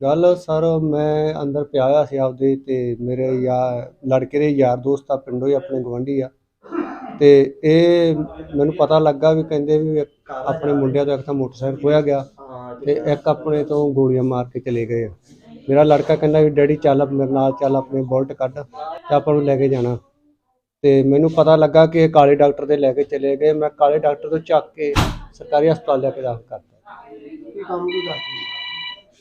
ਗੱਲ ਸਰ, ਮੈਂ ਅੰਦਰ ਪਿਆ ਹੋਇਆ ਸੀ ਆਪਦੇ ਤੇ ਮੇਰੇ ਯਾਰ, ਲੜਕੇ ਦੇ ਯਾਰ ਦੋਸਤ ਆ, ਪਿੰਡੋਂ ਹੀ ਆਪਣੇ ਗਵੰਡੀ ਆ। ਤੇ ਇਹ ਮੈਨੂੰ ਪਤਾ ਲੱਗਾ ਵੀ ਕਹਿੰਦੇ ਵੀ ਆਪਣੇ ਮੁੰਡਿਆਂ ਤੋਂ ਇੱਕ ਤਾਂ ਮੋਟਰਸਾਈਕਲ ਖੋਇਆ ਗਿਆ ਤੇ ਇੱਕ ਆਪਣੇ ਤੋਂ ਗੋਲੀਆਂ ਮਾਰ ਕੇ ਚਲੇ ਗਏ ਆ। ਮੇਰਾ ਲੜਕਾ ਕਹਿੰਦਾ ਵੀ, ਡੈਡੀ, ਚੱਲ ਮੇਰੇ ਨਾਲ ਚੱਲ ਆਪਣੇ ਬੋਲਟ ਕੱਢ ਤੇ ਆਪਾਂ ਨੂੰ ਲੈ ਕੇ ਜਾਣਾ। ਤੇ ਮੈਨੂੰ ਪਤਾ ਲੱਗਾ ਕਿ ਇਹ ਕਾਲੇ ਡਾਕਟਰ ਦੇ ਲੈ ਕੇ ਚਲੇ ਗਏ। ਮੈਂ ਕਾਲੇ ਡਾਕਟਰ ਤੋਂ ਚੱਕ ਕੇ ਸਰਕਾਰੀ ਹਸਪਤਾਲ ਲੈ ਕੇ ਦਾਖਲ ਕਰਤਾ। ਕੀ ਕੰਮ ਕੀ ਕਰਦੇ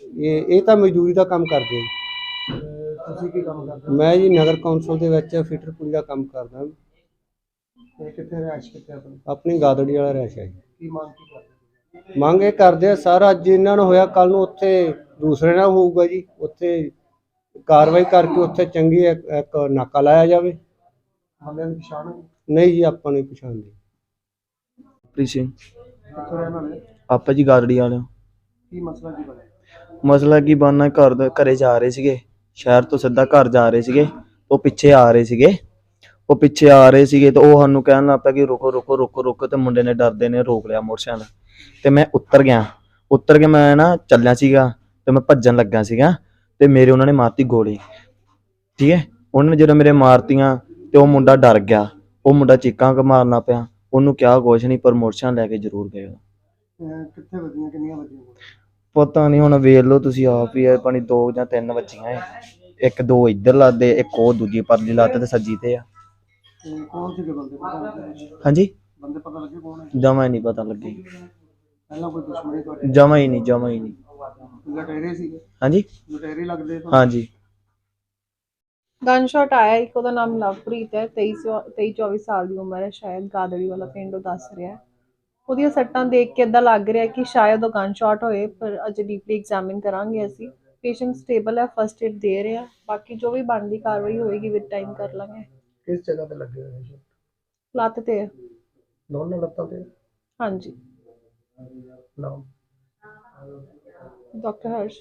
ਇਹ ਇਹ ਤਾਂ ਮਜ਼ਦੂਰੀ ਦਾ ਕੰਮ ਕਰਦੇ? ਤੁਸੀਂ ਕੀ ਕੰਮ ਕਰਦੇ ਮੈਂ ਜੀ ਨਗਰ ਕੌਂਸਲ ਦੇ ਵਿੱਚ ਫਿਟਰ ਪੁਲੀ ਦਾ ਕੰਮ ਕਰਦਾ। ਹੋ? ਤੇ ਕਿੱਥੇ ਰਹਿਸ਼ ਕਿੱਥੇ ਆਪਣੀ? ਆਪਣੀ ਗਾਦੜੀ ਵਾਲਾ ਰਹਿਸ਼ ਹੈ ਜੀ। ਕੀ ਮੰਗ ਕੀ ਕਰਦੇ ਮੰਗ ਇਹ ਕਰਦੇ ਆ ਸਰ ਅੱਜ ਇਹਨਾਂ ਨੂੰ ਹੋਇਆ ਕੱਲ ਨੂੰ ਉੱਥੇ ਦੂਸਰੇ ਨਾਲ ਹੋਊਗਾ ਜੀ। ਉੱਥੇ ਕਾਰਵਾਈ ਕਰਕੇ ਉੱਥੇ ਚੰਗੀ ਇੱਕ ਨਾਕਾ ਲਾਇਆ ਜਾਵੇ। ਪਛਾਣ? ਨਹੀਂ ਜੀ ਆਪਾਂ ਨੂੰ ਪਛਾਣਦੇ ਪ੍ਰੀਤ ਸਿੰਘ। ਕਿੱਥੋਂ ਰਹਿਣ ਵਾਲੇ ਆਪਾ ਜੀ ਗਾਰੜੀ ਵਾਲਿਓ ਕੀ ਮਸਲਾ ਕੀ ਬਣਿਆ? ਮਸਲਾ ਕੀ ਬਣਨਾ, ਘਰ ਦਾ ਘਰੇ ਜਾ ਰਹੇ ਸੀਗੇ, ਸ਼ਹਿਰ ਤੋਂ ਸਿੱਧਾ ਘਰ ਜਾ ਰਹੇ ਸੀਗੇ, ਉਹ ਪਿੱਛੇ ਆ ਰਹੇ ਸੀਗੇ, ਉਹ ਪਿੱਛੇ ਆ ਰਹੇ ਸੀਗੇ ਤੇ ਉਹ ਸਾਨੂੰ ਕਹਿਣ ਲੱਗ ਪਿਆ ਕਿ ਰੁਕੋ ਰੁਕੋ ਰੁਕੋ ਰੁਕੋ ਤੇ ਮੁੰਡੇ ਨੇ ਡਰਦੇ ਨੇ, ਰੋਕ ਲਿਆ ਮੋਟਰਸਾਈਕਲ ਤੇ ਮੈਂ ਉੱਤਰ ਗਿਆ, ਉੱਤਰ ਕੇ ਮੈਂ ਨਾ ਚੱਲਿਆ ਸੀਗਾ ਤੇ ਮੈਂ ਭੱਜਣ ਲੱਗਾ ਸੀਗਾ ਤੇ ਮੇਰੇ ਉਹਨਾਂ ਨੇ ਮਾਰਤੀ ਗੋਲੀ, ਠੀਕ ਹੈ, ਉਹਨਾਂ ਨੇ ਜਦੋਂ ਮੇਰੇ ਮਾਰਤੀਆਂ ਤੇ ਉਹ ਮੁੰਡਾ ਡਰ ਗਿਆ, ਉਹ ਮੁੰਡਾ ਚੀਕਾਂ ਕ ਮਾਰਨਾ ਪਿਆ, ਉਹਨੂੰ ਕਿਹਾ ਕੁਛ ਨਹੀਂ ਪਰ ਮੋਟਰਸਾਈਕਲ ਲੈ ਕੇ ਜ਼ਰੂਰ ਗਏ ਉਹ। ਅਹ ਕਿੱਥੇ ਵੱਜੀਆਂ, ਕਿੰਨੀਆਂ ਵੱਜੀਆਂ ਗੋਲੀਆਂ? ਪਤਾ ਨਹੀਂ ਹੁਣ ਵੇਖ ਲਓ ਤੁਸੀਂ ਆਪ ਹੀ ਇਹ ਪਾਣੀ ਦੋ ਜਾਂ ਤਿੰਨ ਵੱਜੀਆਂ ਏ। ਇੱਕ ਦੋ ਇੱਧਰ ਲੱਦੇ ਇੱਕ ਉਹ ਦੂਜੀ ਪਰਲੀ ਲੱਤ ਤੇ ਸੱਜੀ ਤੇ ਆ। ਤੇ ਕੌਣ ਸੀਗੇ ਬੰਦੇ ਪਤਾ ਲੱਗੇ ਹਾਂਜੀ? ਬੰਦੇ ਪਤਾ ਲੱਗੇ ਕੌਣ ਹੈ ਜਮਾ ਹੀ ਨਹੀਂ ਪਤਾ ਲੱਗੀ। ਪਹਿਲਾਂ ਕੋਈ ਦੁਸ਼ਮਣੀ ਤੁਹਾਡੇ ਜਮਾ ਹੀ ਨਹੀਂ, ਜਮਾ ਹੀ ਨਹੀਂ। ਲਟੇਰੇ ਸੀਗੇ ਹਾਂਜੀ। ਲਟੇਰੇ ਲੱਗਦੇ ਤੁਹਾਨੂੰ? ਹਾਂਜੀ ਗਨ ਆਇਆ ਇੱਕ, ਉਹਦਾ ਨਾਮ ਲਵਪ੍ਰੀਤ ਹੈ 23 24 ਸਾਲ ਦੀ ਉਮਰ ਹੈ, ਸ਼ਾਇਦ ਗਾਦੜੀ ਵਾਲਾ ਪਿੰਡ ਉਹ ਦੱਸ ਰਿਹਾ ਹੈ। ਉਹਦੀਆਂ ਸੱਟਾਂ ਦੇਖ ਕੇ ਇਦਾਂ ਲੱਗ ਰਿਹਾ ਕਿ ਸ਼ਾਇਦ ਉਹ ਗਨ ਸ਼ਾਟ ਹੋਏ ਪਰ ਅਜੇ ਡੀਪਲੀ ਐਗਜ਼ਾਮਿਨ ਕਰਾਂਗੇ ਅਸੀਂ। ਪੇਸ਼ੈਂਟ ਸਟੇਬਲ ਹੈ ਫਰਸਟ ਏਡ ਦੇ ਰਿਹਾ ਬਾਕੀ ਜੋ ਵੀ ਬਣਦੀ ਕਾਰਵਾਈ ਹੋਏਗੀ ਵਿਦ ਟਾਈਮ ਕਰ ਲਾਂਗੇ। ਕਿਸ ਜਗ੍ਹਾ ਤੇ ਲੱਗੇ ਹੋਏ ਸੀ ਲੱਤ ਤੇ ਹੈ। ਦੋਨਾਂ ਲੱਤਾਂ ਤੇ? ਹਾਂਜੀ। ਨਾਮ? ਡਾਕਟਰ ਹਰਸ਼।